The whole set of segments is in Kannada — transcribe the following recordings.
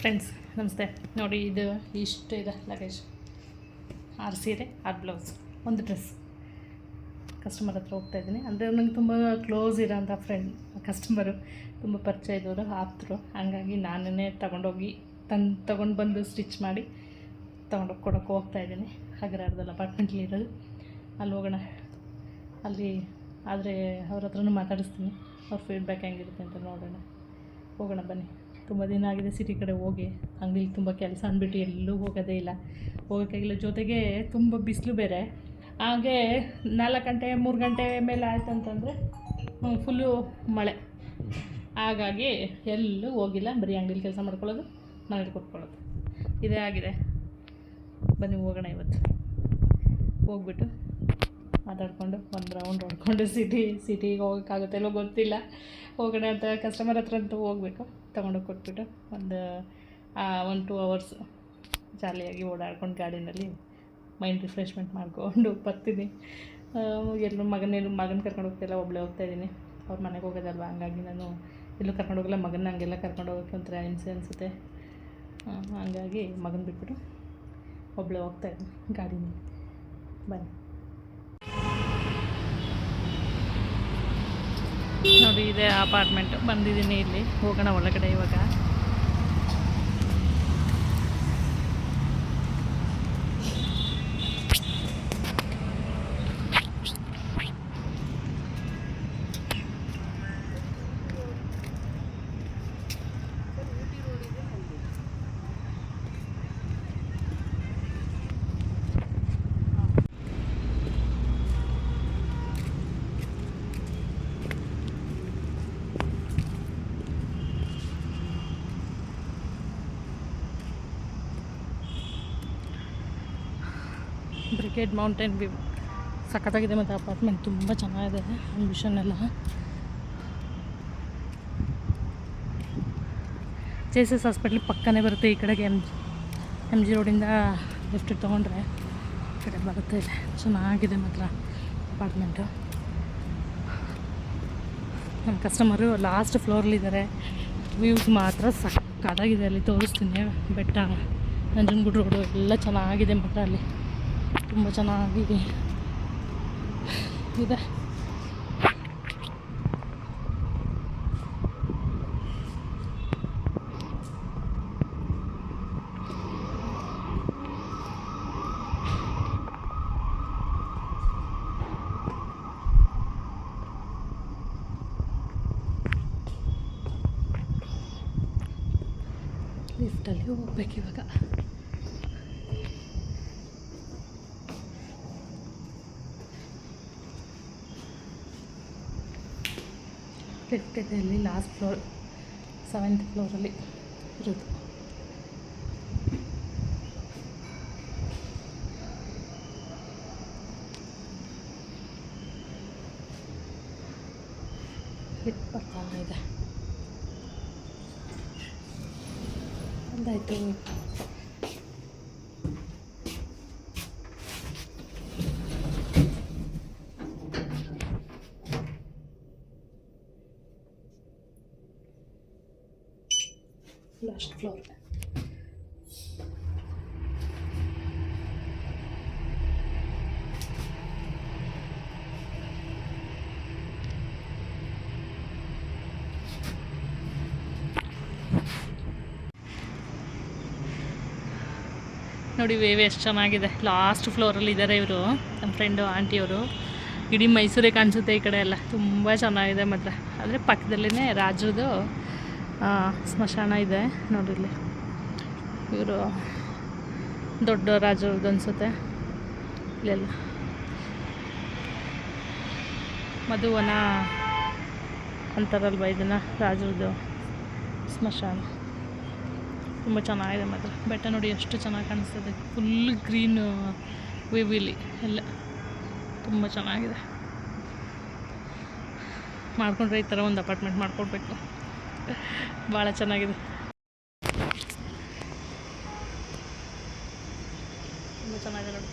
ಫ್ರೆಂಡ್ಸ್ ನಮಸ್ತೆ. ನೋಡಿ, ಇದು ಇಷ್ಟು ಇದೆ ಲಗೇಜ್ ಆರು ಸೀರೆ, ಆರು ಬ್ಲೌಸ್ ಒಂದು ಡ್ರೆಸ್ ಕಸ್ಟಮರ್ ಹತ್ರ ಹೋಗ್ತಾ ಇದ್ದೀನಿ. ಅಂದರೆ ನನಗೆ ತುಂಬ ಕ್ಲೋಸ್ ಇರೋಂಥ ಫ್ರೆಂಡ್ ಕಸ್ಟಮರು ತುಂಬ ಪರಿಚಯ ಇದ್ದವರು, ಆಪ್ತರು. ಹಾಗಾಗಿ ನಾನೇ ತಗೊಂಡೋಗಿ ತಂದು, ತೊಗೊಂಡು ಬಂದು ಸ್ಟಿಚ್ ಮಾಡಿ ತೊಗೊಂಡೋಗಿ ಕೊಡೋಕ್ಕೆ ಹೋಗ್ತಾ ಇದ್ದೀನಿ. ಅಗ್ರಹಾರದಲ್ಲಿ ಅಪಾರ್ಟ್ಮೆಂಟ್ಲಿ ಇರೋದು. ಅಲ್ಲಿ ಹೋಗೋಣ. ಅಲ್ಲಿ ಆದರೆ ಅವ್ರ ಹತ್ರನೂ ಮಾತಾಡಿಸ್ತೀನಿ. ಅವ್ರ ಫೀಡ್ಬ್ಯಾಕ್ ಹೆಂಗಿರುತ್ತೆ ಅಂತ ನೋಡೋಣ. ಹೋಗೋಣ ಬನ್ನಿ. ತುಂಬ ದಿನ ಆಗಿದೆ ಸಿಟಿ ಕಡೆ ಹೋಗಿ. ಅಂಗಡಿಲಿ ತುಂಬ ಕೆಲಸ ಅಂದ್ಬಿಟ್ಟು ಎಲ್ಲೂ ಹೋಗೋದೇ ಇಲ್ಲ. ಹೋಗೋಕ್ಕಾಗಿಲ್ಲ. ಜೊತೆಗೆ ತುಂಬ ಬಿಸಿಲು ಬೇರೆ. ಹಾಗೆ ನಾಲ್ಕು ಗಂಟೆ, ಮೂರು ಗಂಟೆ ಮೇಲೆ ಆಯ್ತು ಅಂತಂದರೆ ಫುಲ್ಲು ಮಳೆ. ಹಾಗಾಗಿ ಎಲ್ಲೂ ಹೋಗಿಲ್ಲ. ಬರೀ ಅಂಗಡಿಲಿ ಕೆಲಸ ಮಾಡ್ಕೊಳ್ಳೋದು, ಮನೇಲಿ ಕೊಟ್ಕೊಳ್ಳೋದು ಇದೇ ಆಗಿದೆ. ಬನ್ನಿ ಹೋಗೋಣ ಇವತ್ತು. ಹೋಗ್ಬಿಟ್ಟು. ಮಾತಾಡಿಕೊಂಡು ಒಂದು ರೌಂಡ್ ಹೊಡ್ಕೊಂಡು ಸಿಟಿ ಸಿಟಿಗೆ ಹೋಗೋಕ್ಕಾಗುತ್ತೆ ಇಲ್ಲೋ ಗೊತ್ತಿಲ್ಲ. ಹೋಗೋಣ ಅಂತ ಕಸ್ಟಮರ್ ಹತ್ರ ಅಂತೂ ಹೋಗಬೇಕು. ತೊಗೊಂಡೋಗಿ ಕೊಟ್ಬಿಟ್ಟು ಒಂದು ಒನ್ ಟೂ ಅವರ್ಸ್ ಜಾಲಿಯಾಗಿ ಓಡಾಡ್ಕೊಂಡು ಗಾಡಿನಲ್ಲಿ ಮೈಂಡ್ ರಿಫ್ರೆಶ್ಮೆಂಟ್ ಮಾಡ್ಕೊಂಡು ಬರ್ತೀನಿ ಎಲ್ಲರೂ ಮಗನೆಲ್ಲೂ ಮಗನ ಕರ್ಕೊಂಡು ಹೋಗ್ತಾಯಿಲ್ಲ ಒಬ್ಬಳೇ ಹೋಗ್ತಾ ಇದ್ದೀನಿ. ಅವ್ರ ಮನೆಗೆ ಹೋಗೋದಲ್ವ? ಹಂಗಾಗಿ ನಾನು ಎಲ್ಲೂ ಕರ್ಕೊಂಡು ಹೋಗಲ್ಲ, ಮಗನ ಹಂಗೆಲ್ಲ ಕರ್ಕೊಂಡು ಹೋಗೋಕ್ಕೆ ಒಂಥರ ಹಿಂಸೆ ಅನಿಸುತ್ತೆ. ಹಂಗಾಗಿ ಮಗನ ಬಿಟ್ಬಿಟ್ಟು ಒಬ್ಬಳೇ ಹೋಗ್ತಾಯಿದ್ದೀನಿ ಗಾಡಿನಲ್ಲಿ. ಬನ್ನಿ. ನೋಡಿ ಇದೆ ಅಪಾರ್ಟ್ಮೆಂಟ್ ಬಂದಿದ್ದೀನಿ ಇಲ್ಲಿ. ಹೋಗೋಣ ಒಳಗಡೆ ಇವಾಗ. ಬ್ರಿಗೇಡ್ ಮೌಂಟೇನ್ ವ್ಯೂ ಸಖತ್ತಾಗಿದೆ ಮತ್ತು ಅಪಾರ್ಟ್ಮೆಂಟ್ ತುಂಬ ಚೆನ್ನಾಗಿದೆ ಅಂಬಿಷನ್ ಎಲ್ಲ. ಜೆ ಎಸ್ ಎಸ್ ಹಾಸ್ಪಿಟ್ಲ್ ಪಕ್ಕನೇ ಬರುತ್ತೆ ಈ ಕಡೆಗೆ, ಎಂ ಎಂ ಜಿ ರೋಡಿಂದ ಲಿಫ್ಟ್ ತೊಗೊಂಡ್ರೆ ಈ ಕಡೆ ಬರುತ್ತೆ ಇಲ್ಲ. ಚೆನ್ನಾಗಿದೆ ಮಾತ್ರ ಅಪಾರ್ಟ್ಮೆಂಟು ನಮ್ಮ ಕಸ್ಟಮರು ಲಾಸ್ಟ್ ಫ್ಲೋರಲ್ಲಿದ್ದಾರೆ ವ್ಯೂಸ್ ಮಾತ್ರ ಸಕ್ಕತ್ತಾಗಿದೆ ಅಲ್ಲಿ, ತೋರಿಸ್ತೀನಿ. ಬೆಟ್ಟ, ನಂಜನಗೂಡು ರೋಡು ಎಲ್ಲ ಚೆನ್ನಾಗಿದೆ ಮಾತ್ರ ಅಲ್ಲಿ. ತುಂಬ ಚೆನ್ನಾಗಿದೆ ಇದೆ ಲಿಫ್ಟಲ್ಲಿ ಹೋಗ್ಬೇಕು ಅಲ್ಲಿ ಲಾಸ್ಟ್ ಫ್ಲೋರ್ ಸೆವೆಂತ್ ಫ್ಲೋರಲ್ಲಿ ಇರೋದು. ಲಿಫ್ಟ್ ಬರ್ತಾ ಇದೆ. ಒಂದಾಯಿತು ಲಾಸ್ಟ್ ಫ್ಲೋರ್ ನೋಡಿ ವೇವ್ ಎಷ್ಟು ಚೆನ್ನಾಗಿದೆ. ಲಾಸ್ಟ್ ಫ್ಲೋರಲ್ಲಿ ಇದ್ದಾರೆ ಇವರು ನಮ್ಮ ಫ್ರೆಂಡು ಆಂಟಿಯವರು ಇಡೀ ಮೈಸೂರೇ ಕಾಣಿಸುತ್ತೆ ಈ ಕಡೆ ಎಲ್ಲ. ತುಂಬ ಚೆನ್ನಾಗಿದೆ ಮಾತ್ರ. ಆದರೆ ಪಕ್ಕದಲ್ಲೇ ರಾಜ್ರದ್ದು ಆ, ಸ್ಮಶಾನ ಇದೆ ನೋಡಿ ಇಲ್ಲಿ ಇವರು ದೊಡ್ಡ ರಾಜರದ್ದು ಅನಿಸುತ್ತೆ. ಇಲ್ಲೆಲ್ಲ. ಮಧುವನ ಅಂತಾರಲ್ವ ಇದನ್ನು ರಾಜರದ್ದು ಸ್ಮಶಾನ. ತುಂಬ ಚೆನ್ನಾಗಿದೆ ಮಾತ್ರ. ಬೆಟ್ಟ ನೋಡಿ ಎಷ್ಟು ಚೆನ್ನಾಗಿ ಕಾಣಿಸ್ತದೆ. ಫುಲ್ ಗ್ರೀನ್ ವಿವಿಲಿ ಎಲ್ಲ. ತುಂಬ ಚೆನ್ನಾಗಿದೆ. ಮಾಡ್ಕೊಂಡ್ರೆ ಈ ಥರ ಒಂದು ಅಪಾರ್ಟ್ಮೆಂಟ್ ಮಾಡ್ಕೊಡ್ಬೇಕು. ಭಾಳ ಚೆನ್ನಾಗಿದೆ. ತುಂಬ ಚೆನ್ನಾಗಿದೆ ನೋಡಿ.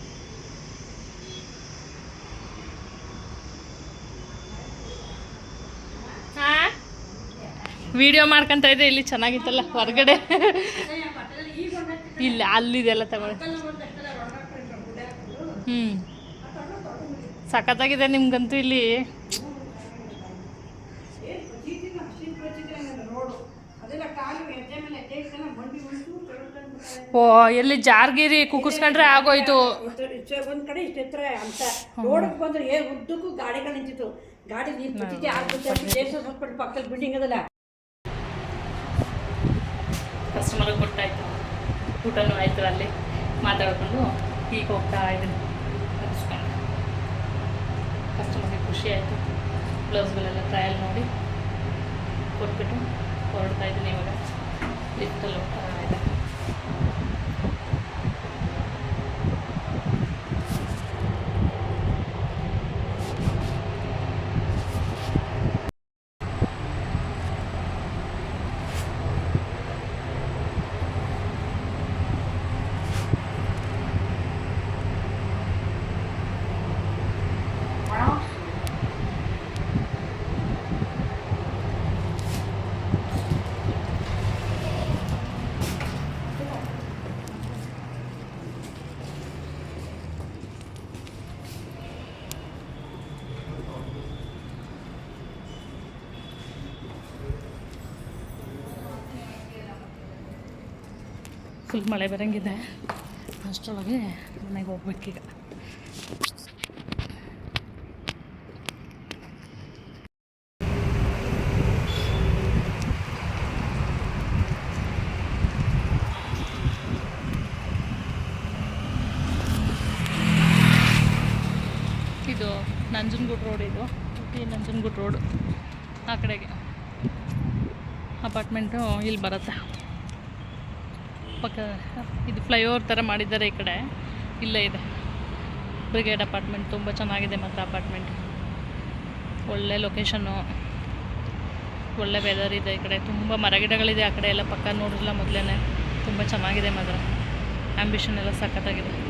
ವಿಡಿಯೋ ಮಾಡ್ಕೊಂತ ಇದ್ದೆ ಇಲ್ಲಿ ಚೆನ್ನಾಗಿತ್ತಲ್ಲ ಹೊರಗಡೆ. ಇಲ್ಲ ಅಲ್ಲಿದೆಲ್ಲ ತಗೊಳ್ಳಿ. ಹ್ಞೂ ಸಖತ್ತಾಗಿದೆ ನಿಮ್ಗಂತೂ ಇಲ್ಲಿ. ಓ ಎಲ್ಲಿ ಜಾರ್ಗಿರಿ ಕುಕ್ಕುಸ್ಕೊಂಡ್ರೆ ಆಗೋಯ್ತು. ಒಂದ್ ಕಡೆ ಇಷ್ಟ ಎತ್ತರ ಅಂತ. ರೋಡಕ್ ಬಂದ್ರೆ ಏ ಉದ್ದಕ್ಕೂ ಗಾಡಿಗಳು ನಿಂತಿತ್ತು. ಗಾಡಿ ನಿಂತಿದ್ದೆ ಹಾಸ್ಪಿಟಲ್ ಪಕ್ಕದಲ್ಲಿ ಬಿಲ್ಡಿಂಗ್ ಅದಲ್ಲ. ಕಸ್ಟಮರ್ ಕೊಟ್ಟಾಯ್ತು ಊಟನೂ ಆಯ್ತು ಅಲ್ಲಿ. ಮಾತಾಡ್ಕೊಂಡು ಈಗ ಹೋಗ್ತಾ ಇದ್ದೀನಿ. ಕಸ್ಟಮರ್ಗೆ ಖುಷಿ ಆಯಿತು. ಬ್ಲೌಸ್ಗಳೆಲ್ಲ ಟ್ರಯಲ್ ನೋಡಿ ಕೊಟ್ಬಿಟ್ಟು ಹೊರಡ್ತಾ ಇದ್ದೀನಿ ಇವಾಗ. ಲಿಫ್ಟಲ್ಲಿ ಹೋಗ್ತಾ ಇದೆ ಫುಲ್ ಮಳೆ ಬರೋಂಗಿದೆ. ಅಷ್ಟರೊಳಗೆ ಮನೆಗೆ ಹೋಗ್ಬೇಕೀಗ. ಇದು ನಂಜನಗೂಡು ರೋಡ್ ಇದು. ಟಿ ನಂಜನಗೂಡು ರೋಡ್ ಆ ಕಡೆಗೆ. ಅಪಾರ್ಟ್ಮೆಂಟು ಇಲ್ಲಿ ಬರುತ್ತೆ. ಪಕ್ಕ ಇದು ಫ್ಲೈಓವರ್ ಥರ ಮಾಡಿದ್ದಾರೆ ಈ ಕಡೆ. ಇಲ್ಲೇ ಇದೆ. ಬ್ರಿಗೇಡ್ ಅಪಾರ್ಟ್ಮೆಂಟ್, ತುಂಬ ಚೆನ್ನಾಗಿದೆ ಮಾತ್ರ ಅಪಾರ್ಟ್ಮೆಂಟ್. ಒಳ್ಳೆ ಲೊಕೇಶನ್ನು. ಒಳ್ಳೆ ವೆದರ್ ಇದೆ ಈ ಕಡೆ. ತುಂಬ ಮರಗಿಡಗಳಿದೆ ಆ ಕಡೆ ಎಲ್ಲ ಪಕ್ಕ ನೋಡಿರಲ್ಲ ಮೊದಲೇ ತುಂಬ ಚೆನ್ನಾಗಿದೆ ಮಾತ್ರ. ಆ್ಯಂಬಿಷನ್ ಎಲ್ಲ ಸಖತ್ತಾಗಿದೆ.